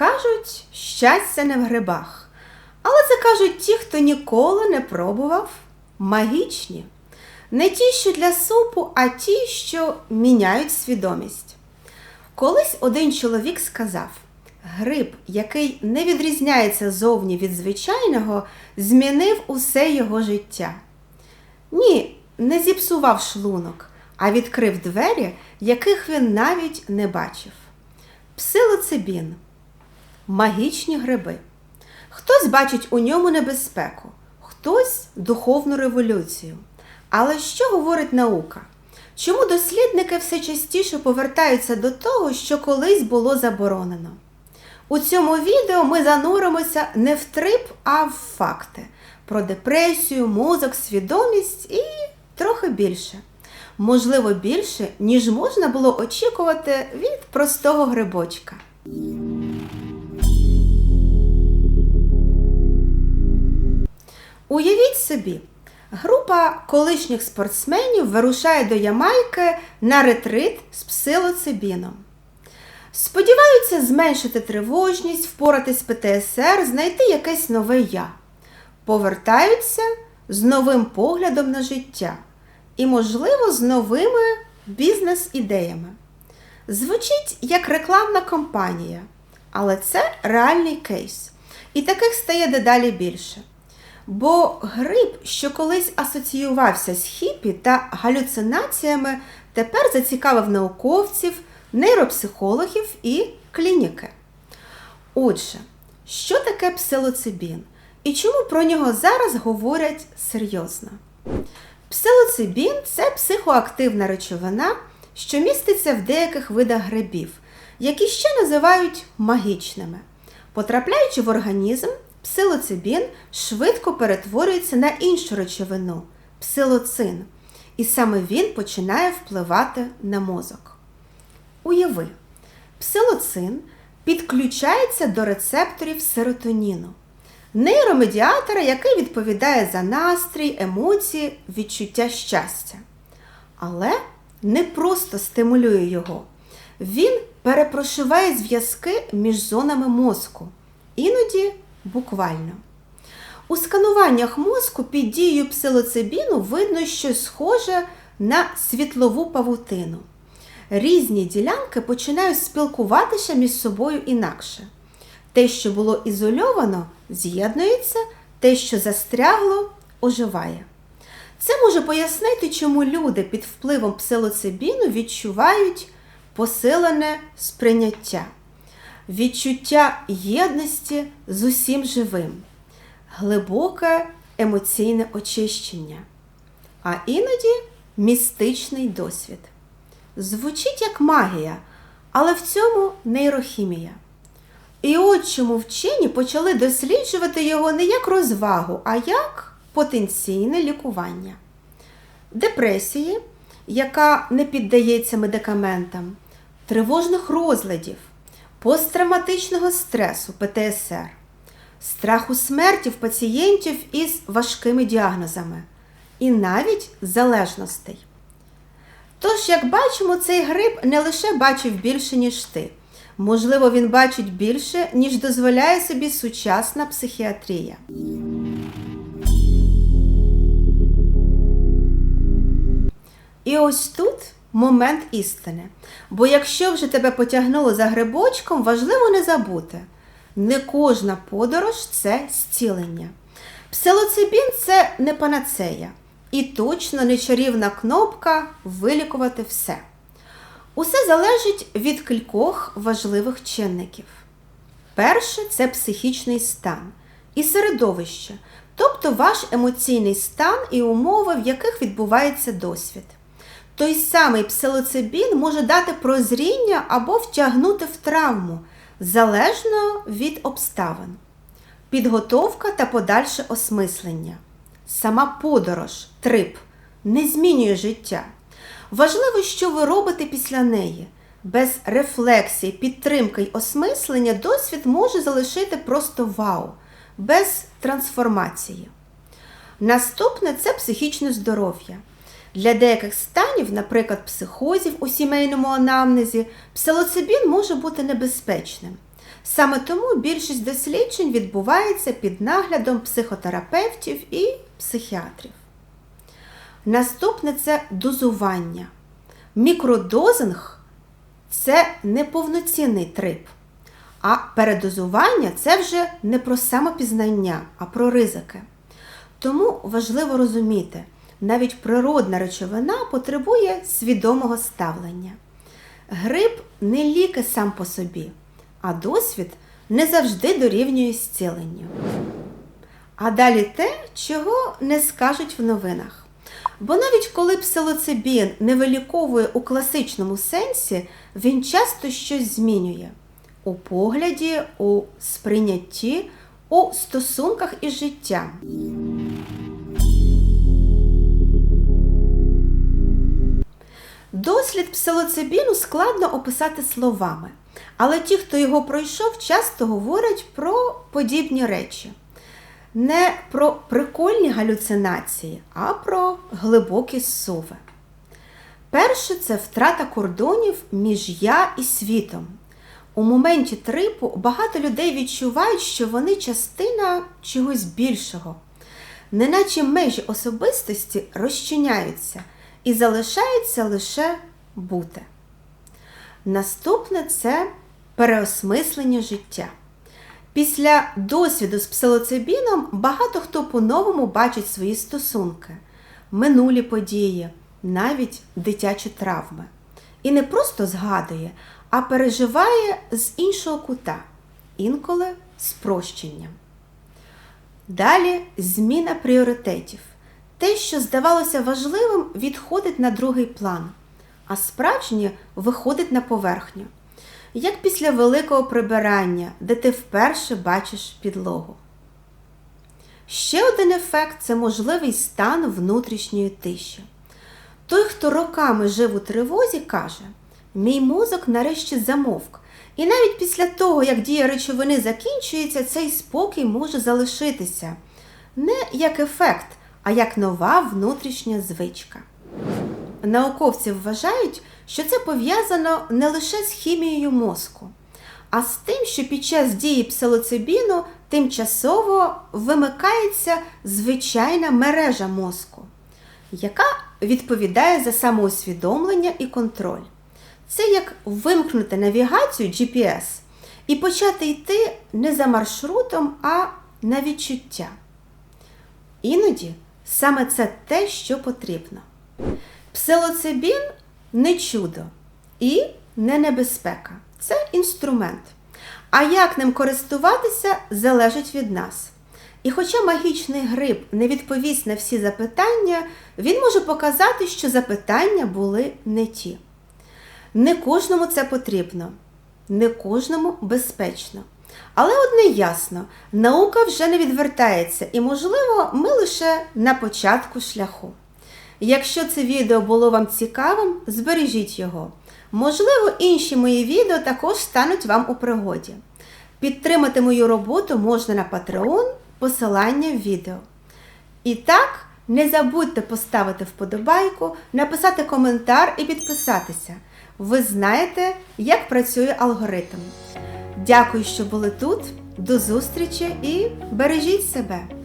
Кажуть, щастя не в грибах. Але це кажуть ті, хто ніколи не пробував магічні. Не ті, що для супу, а ті, що міняють свідомість. Колись один чоловік сказав: гриб, який не відрізняється зовні від звичайного, змінив усе його життя. Ні, не зіпсував шлунок, а відкрив двері, яких він навіть не бачив. Псилоцибін магічні гриби. Хтось бачить у ньому небезпеку, хтось духовну революцію. Але що говорить наука? Чому дослідники все частіше повертаються до того, що колись було заборонено? У цьому відео ми зануримося не в трип, а в факти про депресію, мозок, свідомість і трохи більше. Можливо, більше, ніж можна було очікувати від простого грибочка. Уявіть собі, група колишніх спортсменів вирушає до Ямайки на ретрит з псилоцибіном. Сподіваються зменшити тривожність, впоратись з ПТСР, знайти якесь нове я. Повертаються з новим поглядом на життя і, можливо, з новими бізнес-ідеями. Звучить як рекламна кампанія, але це реальний кейс. І таких стає дедалі більше. Бо гриб, що колись асоціювався з хіпі та галюцинаціями, тепер зацікавив науковців, нейропсихологів і клініки. Отже, що таке псилоцибін і чому про нього зараз говорять серйозно? Псилоцибін це психоактивна речовина, що міститься в деяких видах грибів, які ще називають магічними. Потрапляючи в організм, псилоцибін швидко перетворюється на іншу речовину псилоцин, і саме він починає впливати на мозок. Уяви, псилоцин підключається до рецепторів серотоніну, нейромедіатора, який відповідає за настрій, емоції, відчуття щастя. Але не просто стимулює його. Він перепрошиває зв'язки між зонами мозку, іноді буквально. У скануваннях мозку під дією псилоцибіну видно щось схоже на світлову павутину. Різні ділянки починають спілкуватися між собою інакше. Те, що було ізольовано, з'єднується, те, що застрягло, оживає. Це може пояснити, чому люди під впливом псилоцибіну відчувають посилене сприйняття, відчуття єдності з усім живим, глибоке емоційне очищення, а іноді містичний досвід. Звучить як магія, але в цьому нейрохімія. І от чому вчені почали досліджувати його не як розвагу, а як потенційне лікування. Депресії, яка не піддається медикаментам, тривожних розладів, посттравматичного стресу ПТСР, страху смерті в пацієнтів із важкими діагнозами і навіть залежностей. Тож, як бачимо, цей гриб не лише бачив більше, ніж ти. Можливо, він бачить більше, ніж дозволяє собі сучасна психіатрія. І ось тут момент істини. Бо якщо вже тебе потягнуло за грибочком, важливо не забути, не кожна подорож це зцілення. Псилоцибін це не панацея і точно не чарівна кнопка вилікувати все. Усе залежить від кількох важливих чинників. Перше це психічний стан і середовище, тобто ваш емоційний стан і умови, в яких відбувається досвід. Той самий псилоцибін може дати прозріння або втягнути в травму, залежно від обставин. Підготовка та подальше осмислення. Сама подорож, трип не змінює життя. Важливо, що ви робите після неї. Без рефлексії, підтримки й осмислення досвід може залишити просто вау, без трансформації. Наступне це психічне здоров'я. Для деяких станів, наприклад, психозів у сімейному анамнезі, псилоцибін може бути небезпечним. Саме тому більшість досліджень відбувається під наглядом психотерапевтів і психіатрів. Наступне це дозування. Мікродозинг це не повноцінний трип, а передозування це вже не про самопізнання, а про ризики. Тому важливо розуміти, навіть природна речовина потребує свідомого ставлення. Грип не ліки сам по собі, а досвід не завжди дорівнює зціленню. А далі те, чого не скажуть в новинах. Бо навіть коли псилоцибін не виліковує у класичному сенсі, він часто щось змінює у погляді, у сприйнятті, у стосунках із життям. Дослід псилоцибіну складно описати словами, але ті, хто його пройшов, часто говорять про подібні речі. Не про прикольні галюцинації, а про глибокі зсуви. Перше це втрата кордонів між я і світом. У моменті трипу багато людей відчувають, що вони частина чогось більшого, неначе межі особистості розчиняються і залишається лише бути. Наступне це переосмислення життя. Після досвіду з псилоцибіном багато хто по-новому бачить свої стосунки, минулі події, навіть дитячі травми. І не просто згадує, а переживає з іншого кута, інколи з прощенням. Далі зміна пріоритетів. Те, що здавалося важливим, відходить на другий план, а справжнє виходить на поверхню. Як після великого прибирання, де ти вперше бачиш підлогу. Ще один ефект це можливий стан внутрішньої тиші. Той, хто роками жив у тривозі, каже: мій мозок нарешті замовк, і навіть після того, як дія речовини закінчується, цей спокій може залишитися не як ефект, а як нова внутрішня звичка. Науковці вважають, що це пов'язано не лише з хімією мозку, а з тим, що під час дії псилоцибіну тимчасово вимикається звичайна мережа мозку, яка відповідає за самоусвідомлення і контроль. Це як вимкнути навігацію GPS і почати йти не за маршрутом, а на відчуття. Іноді саме це те, що потрібно. Псилоцибін не чудо і не небезпека. Це інструмент. А як ним користуватися, залежить від нас. І хоча магічний гриб не відповість на всі запитання, він може показати, що запитання були не ті. Не кожному це потрібно, не кожному безпечно. Але одне ясно, наука вже не відвертається, і, можливо, ми лише на початку шляху. Якщо це відео було вам цікавим, збережіть його. Можливо, інші мої відео також стануть вам у пригоді. Підтримати мою роботу можна на Patreon, посилання в відео. І так, не забудьте поставити вподобайку, написати коментар і підписатися. Ви знаєте, як працює алгоритм. Дякую, що були тут. До зустрічі і бережіть себе!